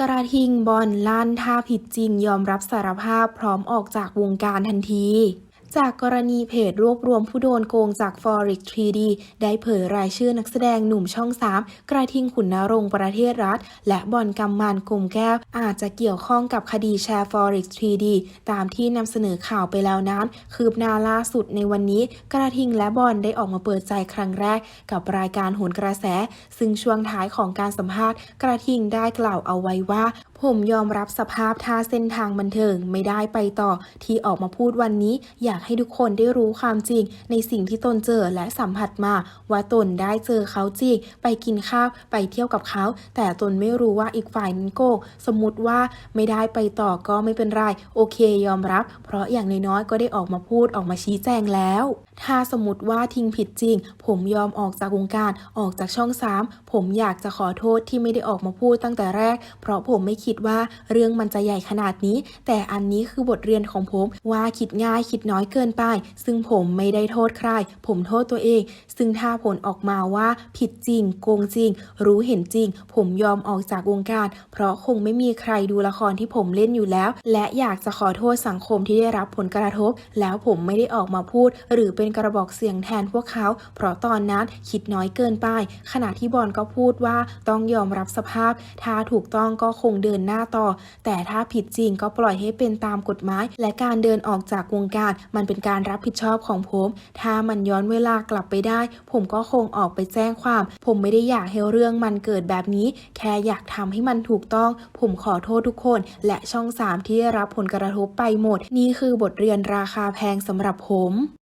กระทิงบอลลั่นถ้าผิดจริงยอมรับสารภาพพร้อมออกจากวงการทันที จากกรณีเพจรวบรวมผู้โดนโกงจาก Forex 3D ได้เผยรายชื่อนักแสดงหนุ่มช่อง 3 กระทิงขุนนรงประเทศรัฐ และบอลกำมันกลมแก้ว อาจจะเกี่ยวข้องกับคดีแชร์ Forex 3D ตามที่นำเสนอข่าวไปแล้วนั้น คืบหน้าล่าสุดในวันนี้ กระทิงและบอลได้ออกมาเปิดใจครั้งแรก กับรายการโหนกระแส ซึ่งช่วงท้ายของการสัมภาษณ์ กระทิงได้กล่าวเอาไว้ว่าผมยอมรับสภาพท่าเส้นทางบันเทิงไม่ได้ไปต่อ ที่ออกมาพูดวันนี้อยากให้ทุกคนได้รู้ความจริง ในสิ่งที่ตนเจอและสัมผัสมา ว่าตนได้เจอเขาจริง ไปกินข้าวไปเที่ยวกับเขา แต่ตนไม่รู้ว่าอีกฝ่ายนั้นโกงสมมติว่าไม่ได้ไปต่อก็ไม่เป็นไร โอเคยอมรับ เพราะอย่างน้อยๆก็ได้ออกมาพูดออกมาชี้แจงแล้ว ถ้าสมมติว่าทิ้งผิดจริง ผมยอมออกจากวงการออกจากช่อง 3 ผมอยากจะขอโทษที่ไม่ได้ออกมาพูดตั้งแต่แรก เพราะผมไม่คิดว่าเรื่องมันจะใหญ่ขนาดนี้ แต่อันนี้คือบทเรียนของผมว่าคิดง่ายคิดน้อยเกินไป ซึ่งผมไม่ได้โทษใคร ผมโทษตัวเอง ซึ่งถ้าผลออกมาว่าผิดจริง โกงจริง รู้เห็นจริง ผมยอมออกจากวงการ เพราะคงไม่มีใครดูละครที่ผมเล่นอยู่แล้ว และอยากจะขอโทษสังคมที่ได้รับผลกระทบ แล้วผมไม่ได้ออกมาพูด หรือเป็นกระบอกเสียงแทนพวกเขา เพราะตอนนั้นคิดน้อยเกินไป ขณะที่บอลก็พูดว่าต้องยอมรับสภาพ ถ้าถูกต้องก็คงเดินหน้าต่อ แต่ถ้าผิดจริงก็ปล่อยให้เป็นตามกฎหมาย และการเดินออกจากวงการมันเป็นการรับผิดชอบของผม ถ้ามันย้อนเวลากลับไปได้ ผมก็คงออกไปแจ้งความ ผมไม่ได้อยากให้เรื่องมันเกิดแบบนี้ แค่อยากทำให้มันถูกต้อง ผมขอโทษทุกคน และช่อง 3 ที่ได้รับผลกระทบไปหมด นี่คือบทเรียนราคาแพงสำหรับผม